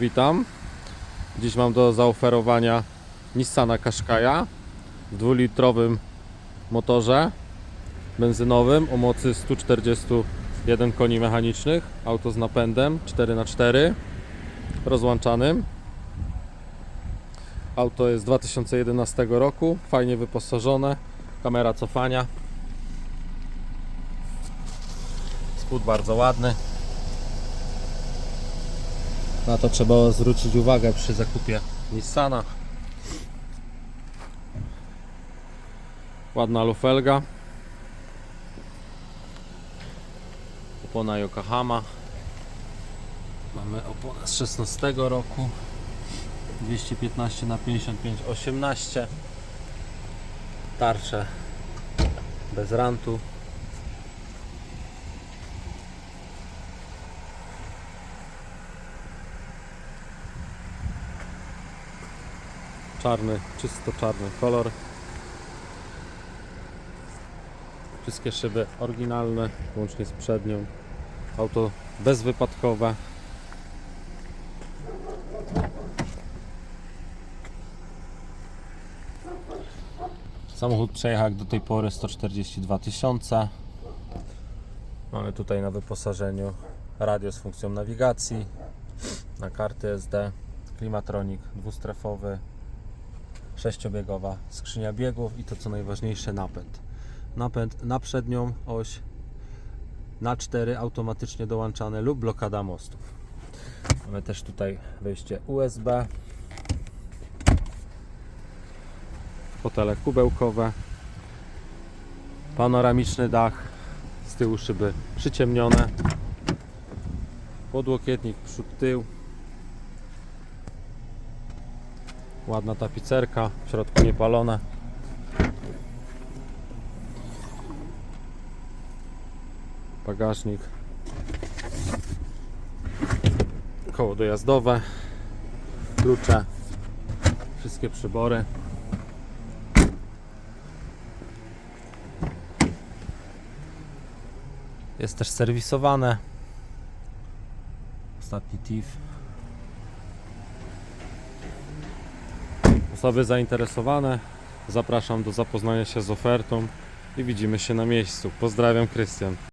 Witam. Dziś mam do zaoferowania Nissana Qashqai'a w dwulitrowym motorze benzynowym o mocy 141 koni mechanicznych. Auto z napędem 4x4 rozłączanym. Auto jest z 2011 roku, fajnie wyposażone, kamera cofania. Spód bardzo ładny. Na to trzeba zwrócić uwagę przy zakupie Nissana. Ładna lufelga. Opona Yokohama. Mamy oponę z 16 roku. 215 na 55 18 tarcze bez rantu czarny, czysto czarny kolor. Wszystkie szyby oryginalne łącznie z przednią. Auto bezwypadkowe. Samochód przejechał do tej pory 142 tysiące. Mamy tutaj na wyposażeniu radio z funkcją nawigacji, na karty SD, klimatronik dwustrefowy, sześciobiegowa skrzynia biegów i to co najważniejsze napęd. Napęd na przednią oś, na cztery automatycznie dołączane lub blokada mostów. Mamy też tutaj wejście USB, fotele kubełkowe, panoramiczny dach, z tyłu szyby przyciemnione, podłokietnik przód tył, ładna tapicerka, w środku niepalone. Bagażnik, koło dojazdowe, klucze, wszystkie przybory. Jest też serwisowane. Ostatni TIF. Osoby zainteresowane zapraszam do zapoznania się z ofertą i widzimy się na miejscu. Pozdrawiam, Krystian.